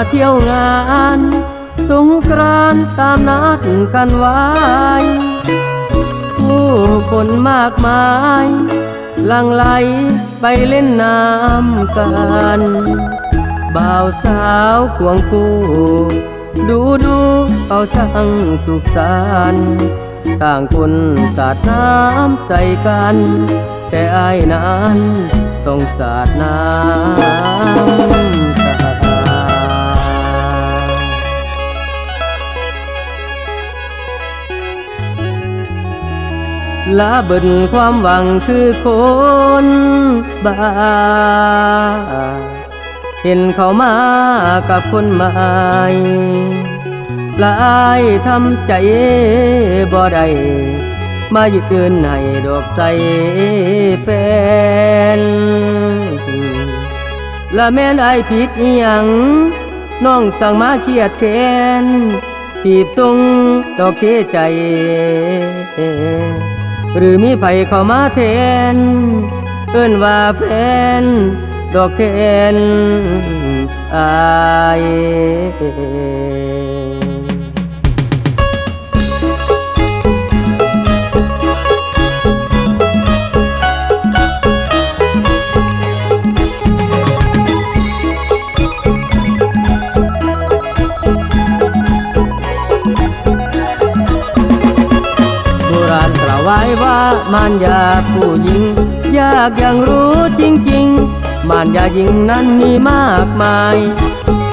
มาเที่ยวงาน สงกรานตามนัดกันไว้ผู้คนมากมายลังไหลไปเล่นน้ำกันบ่าวสาวควงคู่ ดูดูเอาช่างสุขสันต์ต่างคนสาดน้ำใส่กัน แต่อายนั้นต้องสาดน้ำ ลาเบิดความหวังคือคนบ้า เห็นเขามากับคนใหม่ละอายทำใจบ่ได้มายืนให้ดอกใสแฟน ละแม่นอผิดอีหยังน้องสั่งมาเครียดแค้นทีบทรงดอกเคใจ หรือมีไผเข้ามาแทน เอิ้นว่าแฟน ดอกแทนอาย วไว้ว่ามารยาผู้หญิง ยากอย่างรู้จริงๆมารยาหญิงนั้นมีมากมาย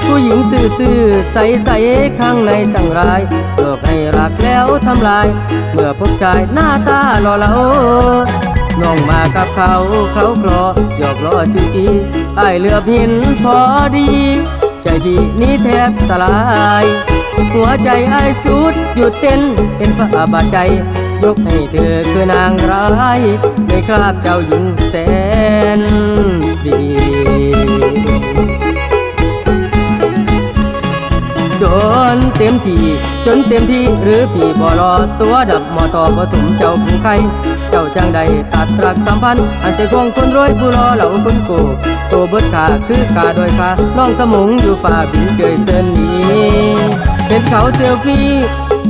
ผู้หญิงซื่อๆ ใสๆข้างในช่างร้ายโลกให้รักแล้วทำลาย เมื่อพบชายหน้าตาหล่อเหลาน้องมากับเขาเขาคลอหยอกล้อจูจีไอเลือบห็นพอดี ใจพี่นี้แทบสลาย หัวใจไอสุดหยุดเต้นเป็นพระบาดใจ ยกให้เธอคือนางร้ายในคราบเจ้าหญิงแสนดีจนเต็มที่จนเต็มที่หรือพี่บ่รอตัวดับมอต่อผสมเจ้าผู้ใครเจ้าจังใดตัดรักสัมพันธ์อันแต่ของคนรวยผู้รอเหล่าคนโกตัวเบิดขาคือกาโดยขาน้องสมุงอยู่ฝ่าบินเจยเส้นนี้เห็นเขาเซลฟี่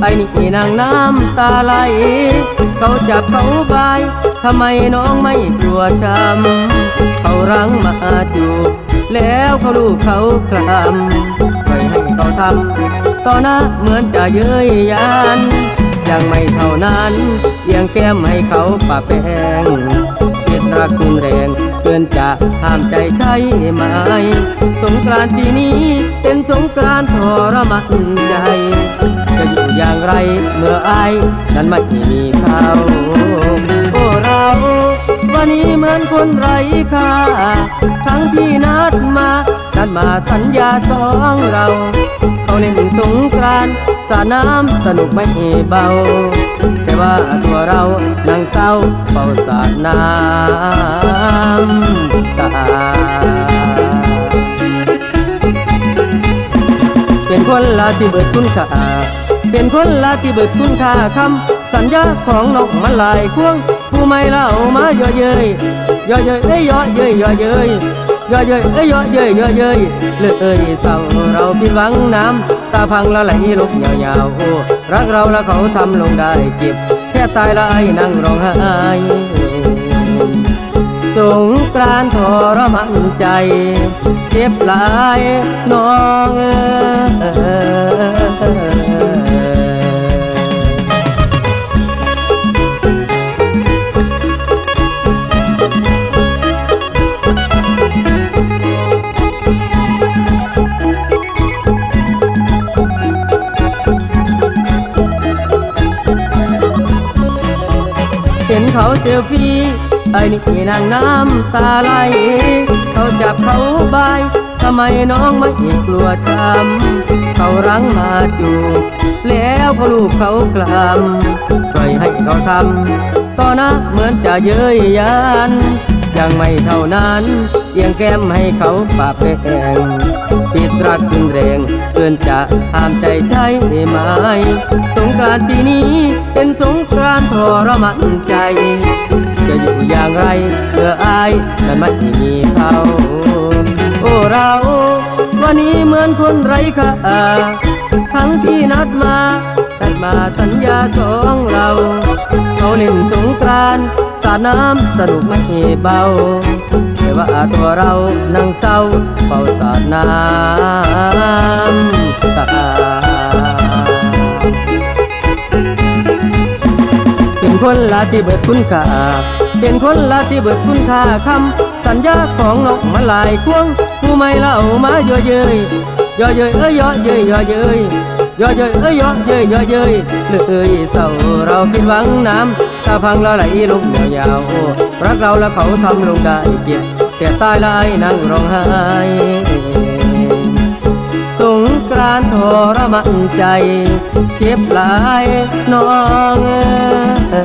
ไอ้นี่นางน้ำตาไหล เขาจับเขาบายทำไมน้องไม่กลัวช้ำเขารังมาจูบแล้วเขาลูกเขาคลำปให้เขาทำต่อหน้าเหมือนจะเย้ยยันยังไม่เท่านั้นเอียงแก้มให้เขาปะแป้งเกิดรักรุนแรงเกินจะห้ามใจใช่ไหม สงกรานต์ปีนี้เป็นสงกรานต์ทรมานใจ อย่างไรเมื่ออายนั้นไม่มีเขาโอ้เราวันนี้เหมือนคนไร้ค่าทั้งที่นัดมานัดมาสัญญาสองเรา เขาเล่นสงกรานสาน้ำสนุกไม่เบา แต่ว่าตัวเรานั่งเศร้าเฝ้าสาดน้ำตาเป็นคนละที่เบิดคุณค่า เป็นคนละที่บิดคุณค่าคำสัญญาของนกมันหลายควง ผู้ไม่เล่ามาเยอะเย้ยเยอะเย้ยเอ้ยเยอะเย้ยเยอะเย้ยเยอะเย้ยเอ้ยเยอะเย้ยเยอะเย้ยเลยเศร้าเราผิดหวังน้ำตาพังละไหลลุกยาวๆโอ้รักเราแล้วเขาทำลงได้จ็บแค่ตายละไอ้นั่งร้องไห้สงกรานทรมานใจ เจ็บหลายน้องเอ๋ย ซลฟี่ไอ้นี่นางน้ำตาไหลเขาจับเขาใบทำไมน้องไม่กลัวช้ำเขารั้งมาจูบแล้วเขาลูกเขากลำปล่อยให้เขาทำตอหน้าเหมือนจะเย้ยยันยังไม่เท่านั้นเอียงแก้มให้เขาปะแป้งิดรักรุนแรงเกินจะห้ามใจใช่ไหมสงกานต์ปีนี้เป็นสงกรานทรมานใจ จะอยู่อย่างไรเมื่ออายนั้นไม่มีเขาโอ้เราวันนี้เหมือนคนไร้ค่าทั้งที่นัดมานัดมาสัญญาสองเราเขาเล่นสงกรานสาดน้ำสนุกไม่เบา ว่าตัวเรานั่งเศร้าเฝ้าสาดน้ำตาเป็นคนละที่เบิดคุณค่าเป็นคนละที่เบิดคุณค่าคำสัญญาของนกมาลายควงผู้ไม่เล่ามาเยอะเย้ยเยอะเย้ยเอ้ยเยอะเย้ยเยอะเย้ยเยอะเย้ยเอ้ยเยอะเย้ยเยอะเย้ยเลยเศร้าเราผิดหวังน้ำถ้าพังแล้วไหลลงยาวๆรักเราแล้วเขาทำลงได้เจ็บ เจ็บตายได้นั่งร้องไห้สงกรานทรมันใจ เจ็บหลายน้องเอ